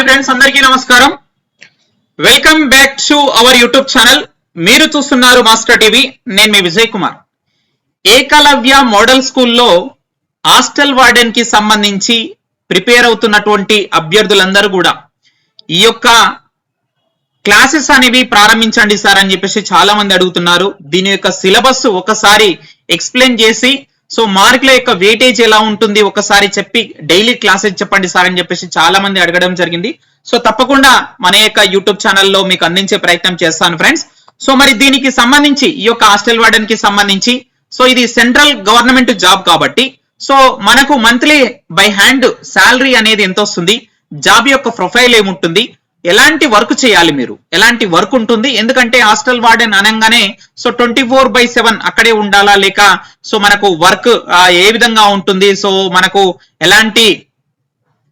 Hi friends అందరికీ నమస్కారం. Welcome back to our YouTube channel. మీరు చూస్తున్నారు మాస్టర్ టీవీ నేను మీ విజయ్ కుమార్. ఏకలవ్య మోడల్ స్కూల్లో హాస్టల్ వార్డెన్కి సంబంధించి ప్రిపేర్ అవుతున్నటువంటి అభ్యర్థులందరూ కూడా ఈ యొక్క క్లాసెస్ అనేవి ప్రారంభించండి సార్ అని చెప్పేసి చాలా మంది అడుగుతున్నారు. దీని యొక్క సిలబస్ ఒకసారి ఎక్స్ప్లెయిన్ చేసి సో మార్కుల యొక్క వెయిటేజ్ ఎలా ఉంటుంది ఒకసారి చెప్పి డైలీ క్లాసెస్ చెప్పండి సార్ అని చెప్పేసి చాలా మంది అడగడం జరిగింది. సో తప్పకుండా మన యొక్క యూట్యూబ్ ఛానల్లో మీకు అందించే ప్రయత్నం చేస్తాను ఫ్రెండ్స్ సో మరి దీనికి సంబంధించి ఈ యొక్క హాస్టల్ వార్డెన్కి సంబంధించి సో ఇది సెంట్రల్ గవర్నమెంట్ జాబ్ కాబట్టి సో మనకు మంత్లీ బై హ్యాండ్ శాలరీ అనేది ఎంత వస్తుంది? జాబ్ యొక్క ప్రొఫైల్ ఏముంటుంది? ఎలాంటి వర్క్ చేయాలి మీరు? ఎలాంటి వర్క్ ఉంటుంది? ఎందుకంటే హాస్టల్ వార్డెన్ అనగానే so twenty four by seven అక్కడే ఉండాలా? లేక సో మనకు వర్క్ ఏ విధంగా ఉంటుంది? సో మనకు ఎలాంటి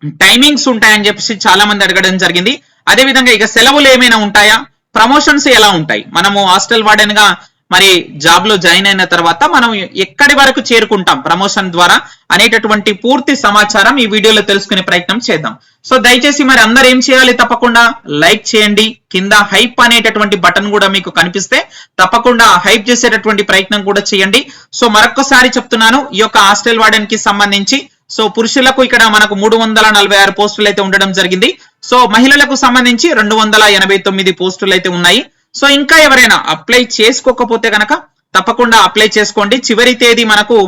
టైమింగ్స్ ఉంటాయని చెప్పేసి చాలా మంది అడగడం జరిగింది. అదే విధంగా ఇక సెలవులు ఏమైనా ఉంటాయా? ప్రమోషన్స్ ఎలా ఉంటాయి? మనము హాస్టల్ వార్డెన్గా మరి జాబ్లో జాయిన్ అయిన తర్వాత మనం ఎక్కడి వరకు చేరుకుంటాం? ప్రమోషన్ ద్వారా అనేటటువంటి పూర్తి సమాచారం ఈ వీడియోలో తెలుసుకునే ప్రయత్నం చేద్దాం. సో దయచేసి మరి అందరు ఏం చేయాలి? తప్పకుండా లైక్ చేయండి. కింద హైప్ అనేటటువంటి బటన్ కూడా మీకు కనిపిస్తే తప్పకుండా హైప్ చేసేటటువంటి ప్రయత్నం కూడా చేయండి. సో మరొకసారి చెప్తున్నాను ఈ యొక్క హాస్టల్ వార్డెన్కి సంబంధించి సో పురుషులకు ఇక్కడ మనకు మూడు వందల నలభై ఆరు పోస్టులు అయితే ఉండడం జరిగింది. సో మహిళలకు సంబంధించి రెండు వందల ఎనభై తొమ్మిది పోస్టులు అయితే ఉన్నాయి. సో ఇంకా ఎవరైనా అప్లై చేసుకోకపోతే గనక తప్పకుండా అప్లై చేసుకోండి. చివరి తేదీ మనకు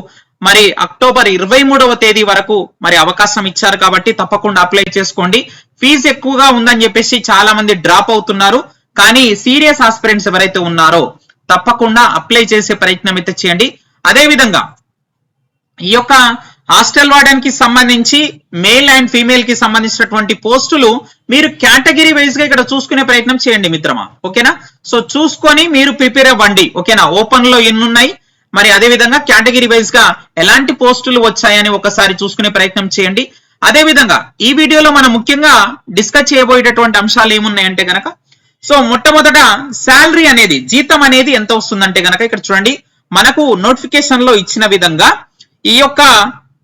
మరి అక్టోబర్ ఇరవై మూడవ తేదీ వరకు మరి అవకాశం ఇచ్చారు కాబట్టి తప్పకుండా అప్లై చేసుకోండి. ఫీజు ఎక్కువగా ఉందని చెప్పేసి చాలా మంది డ్రాప్ అవుతున్నారు. కానీ సీరియస్ ఆస్పిరెంట్స్ ఎవరైతే ఉన్నారో తప్పకుండా అప్లై చేసే ప్రయత్నం అయితే చేయండి. అదే విధంగా ఈ యొక్క హాస్టల్ వార్డెన్కి సంబంధించి మేల్ అండ్ ఫీమేల్కి సంబంధించినటువంటి పోస్టులు మీరు కేటగిరీ వైజ్గా ఇక్కడ చూసుకునే ప్రయత్నం చేయండి మిత్రమా. ఓకేనా? సో చూసుకొని మీరు ప్రిపేర్ అవ్వండి. ఓకేనా? ఓపెన్లో ఎన్ని ఉన్నాయి మరి అదే విధంగా కేటగిరీ వైజ్గా ఎలాంటి పోస్టులు వచ్చాయని ఒకసారి చూసుకునే ప్రయత్నం చేయండి. అదే విధంగా ఈ వీడియోలో మనం ముఖ్యంగా డిస్కస్ చేయబోయేటటువంటి అంశాలు ఏమున్నాయంటే గనక సో మొట్టమొదట శాలరీ అనేది జీతం అనేది ఎంత వస్తుందంటే గనక ఇక్కడ చూడండి. మనకు నోటిఫికేషన్లో ఇచ్చిన విధంగా ఈ యొక్క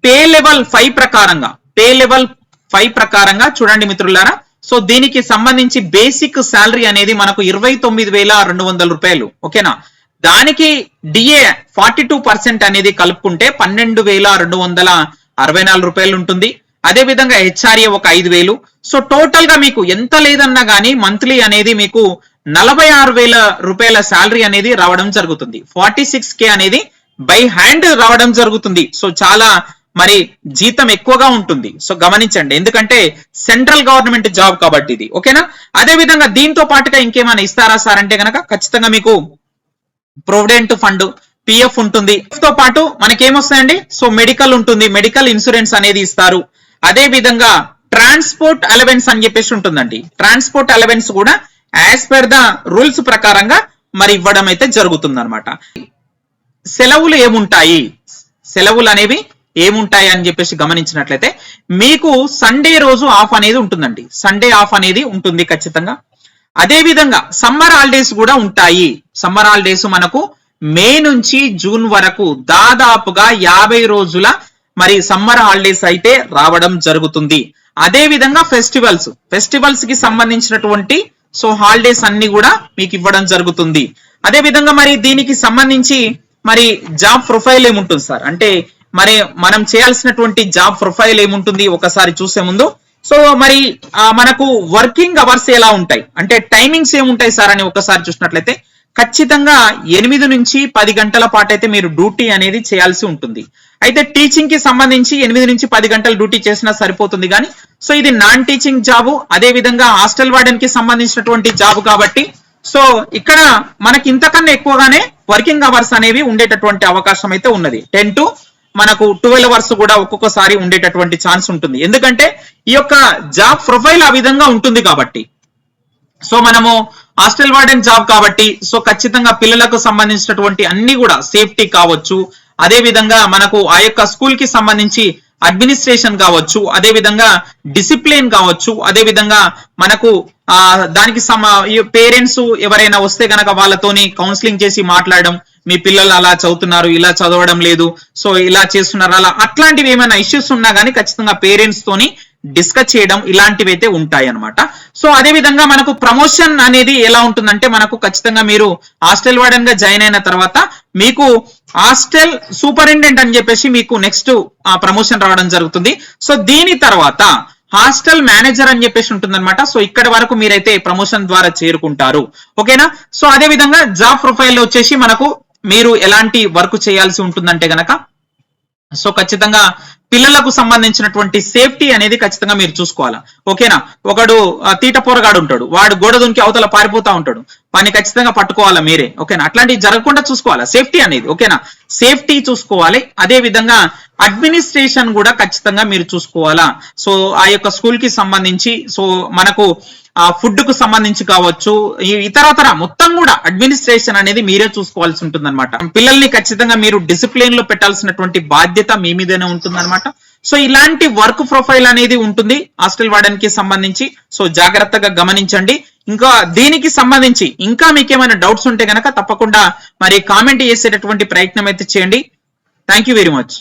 పే లెవెల్ ఫైవ్ ప్రకారంగా పే లెవెల్ ఫైవ్ ప్రకారంగా చూడండి మిత్రులారా. సో దీనికి సంబంధించి బేసిక్ శాలరీ అనేది మనకు ఇరవై తొమ్మిది వేల రెండు వందల రూపాయలు ఓకేనా? దానికి డిఏ ఫార్టీ టూ పర్సెంట్ అనేది కలుపుకుంటే పన్నెండు వేల రెండు వందల అరవై నాలుగు రూపాయలు ఉంటుంది. అదే విధంగా హెచ్ఆర్ఏ ఒక ఐదు వేలు. సో టోటల్గా మీకు ఎంత లేదన్నా గానీ మంత్లీ అనేది మీకు నలభై ఆరు వేల రూపాయల శాలరీ అనేది రావడం జరుగుతుంది. ఫార్టీ సిక్స్ కే అనేది బై హ్యాండ్ రావడం జరుగుతుంది. సో చాలా మరి జీతం ఎక్కువగా ఉంటుంది. సో గమనించండి. ఎందుకంటే సెంట్రల్ గవర్నమెంట్ జాబ్ కాబట్టి ఇది. ఓకేనా? అదే విధంగా దీంతో పాటుగా ఇంకేమైనా ఇస్తారా సార్ అంటే గనక ఖచ్చితంగా మీకు ప్రొవిడెంట్ ఫండ్ పిఎఫ్ ఉంటుంది. తో పాటు మనకేమొస్తాయండి? సో మెడికల్ ఉంటుంది. మెడికల్ ఇన్సూరెన్స్ అనేది ఇస్తారు. అదే విధంగా ట్రాన్స్పోర్ట్ అలవెన్స్ అని చెప్పేసి ఉంటుందండి. ట్రాన్స్పోర్ట్ అలవెన్స్ కూడా యాజ్ పర్ ద రూల్స్ ప్రకారంగా మరి ఇవ్వడం అయితే జరుగుతుంది అనమాట సెలవులు ఏముంటాయి? సెలవులు అనేవి ఏముంటాయి అని చెప్పేసి గమనించినట్లయితే మీకు సండే రోజు ఆఫ్ అనేది ఉంటుందండి. సండే ఆఫ్ అనేది ఉంటుంది ఖచ్చితంగా. అదే విధంగా సమ్మర్ హాలిడేస్ కూడా ఉంటాయి. సమ్మర్ హాలిడేస్ మనకు మే నుంచి జూన్ వరకు దాదాపుగా యాభై రోజుల మరి సమ్మర్ హాలిడేస్ అయితే రావడం జరుగుతుంది. అదే విధంగా ఫెస్టివల్స్ ఫెస్టివల్స్కి సంబంధించినటువంటి సో హాలిడేస్ అన్ని కూడా మీకు ఇవ్వడం జరుగుతుంది. అదే విధంగా మరి దీనికి సంబంధించి మరి జాబ్ ప్రొఫైల్ ఏముంటుంది సార్? అంటే మరి మనం చేయాల్సినటువంటి జాబ్ ప్రొఫైల్ ఏముంటుంది ఒకసారి చూసే ముందు. సో మరి మనకు వర్కింగ్ అవర్స్ ఎలా ఉంటాయి? అంటే టైమింగ్స్ ఏముంటాయి సార్ అని ఒకసారి చూసినట్లయితే ఖచ్చితంగా ఎనిమిది నుంచి పది గంటల పాటు అయితే మీరు డ్యూటీ అనేది చేయాల్సి ఉంటుంది. అయితే టీచింగ్కి సంబంధించి ఎనిమిది నుంచి పది గంటలు డ్యూటీ చేసినా సరిపోతుంది కానీ సో ఇది నాన్ టీచింగ్ జాబు అదే విధంగా హాస్టల్ వార్డెన్కి సంబంధించినటువంటి జాబ్ కాబట్టి సో ఇక్కడ మనకి ఇంతకన్నా ఎక్కువగానే వర్కింగ్ అవర్స్ అనేవి ఉండేటటువంటి అవకాశం అయితే ఉన్నది. టెన్ టు మనకు ట్వెల్వ్ అవర్స్ కూడా ఒక్కొక్కసారి ఉండేటటువంటి ఛాన్స్ ఉంటుంది. ఎందుకంటే ఈ యొక్క జాబ్ ప్రొఫైల్ ఆ విధంగా ఉంటుంది కాబట్టి. సో మనము హాస్టల్ వార్డెన్ జాబ్ కాబట్టి సో ఖచ్చితంగా పిల్లలకు సంబంధించినటువంటి అన్ని కూడా సేఫ్టీ కావచ్చు. అదే విధంగా మనకు ఆ యొక్క స్కూల్కి సంబంధించి అడ్మినిస్ట్రేషన్ కావచ్చు. అదే విధంగా డిసిప్లిన్ కావచ్చు. అదే విధంగా మనకు ఆ దానికి సమ పేరెంట్స్ ఎవరైనా వస్తే గనక వాళ్ళతోని కౌన్సిలింగ్ చేసి మాట్లాడడం మీ పిల్లలు అలా చదువుతున్నారు ఇలా చదవడం లేదు సో ఇలా చేస్తున్నారు అలా అట్లాంటివి ఏమైనా ఇష్యూస్ ఉన్నా కానీ ఖచ్చితంగా పేరెంట్స్ తోని డిస్కస్ చేయడం ఇలాంటివి అయితే ఉంటాయి అనమాట సో అదే విధంగా మనకు ప్రమోషన్ అనేది ఎలా ఉంటుందంటే మనకు ఖచ్చితంగా మీరు హాస్టల్ వార్డెన్గా జాయిన్ అయిన తర్వాత మీకు హాస్టల్ సూపరింటెండెంట్ అని చెప్పేసి మీకు నెక్స్ట్ ప్రమోషన్ రావడం జరుగుతుంది. సో దీని తర్వాత హాస్టల్ మేనేజర్ అని చెప్పేసి ఉంటుందన్నమాట. సో ఇక్కడ వరకు మీరైతే ప్రమోషన్ ద్వారా చేరుకుంటారు. ఓకేనా? సో అదే విధంగా జాబ్ ప్రొఫైల్ వచ్చేసి మనకు మీరు ఎలాంటి వర్క్ చేయాల్సి ఉంటుందంటే గనక సో ఖచ్చితంగా పిల్లలకు సంబంధించినటువంటి సేఫ్టీ అనేది ఖచ్చితంగా మీరు చూసుకోవాలా. ఓకేనా ఒకడు తీట పోరగాడు ఉంటాడు. వాడు గోడ దునికి అవతల పారిపోతా ఉంటాడు. పని ఖచ్చితంగా పట్టుకోవాలా మీరే. ఓకేనా అట్లాంటివి జరగకుండా చూసుకోవాలా. సేఫ్టీ అనేది. ఓకేనా సేఫ్టీ చూసుకోవాలి. అదే విధంగా అడ్మినిస్ట్రేషన్ కూడా ఖచ్చితంగా మీరు చూసుకోవాలా. సో ఆ యొక్క స్కూల్కి సంబంధించి సో మనకు ఆ ఫుడ్కు సంబంధించి కావచ్చు ఇతరతర మొత్తం కూడా అడ్మినిస్ట్రేషన్ అనేది మీరే చూసుకోవాల్సి ఉంటుంది పిల్లల్ని ఖచ్చితంగా మీరు డిసిప్లిన్లో పెట్టాల్సినటువంటి బాధ్యత మీ మీదనే ఉంటుంది సో ఇలాంటి వర్క్ ప్రొఫైల్ అనేది ఉంటుంది హాస్టల్ వార్డెన్కి సంబంధించి. సో జాగ్రత్తగా గమనించండి. ఇంకా దీనికి సంబంధించి ఇంకా మీకేమైనా డౌట్స్ ఉంటే గనక తప్పకుండా మరి కామెంట్ చేసేటటువంటి ప్రయత్నం అయితే చేయండి. Thank you very much.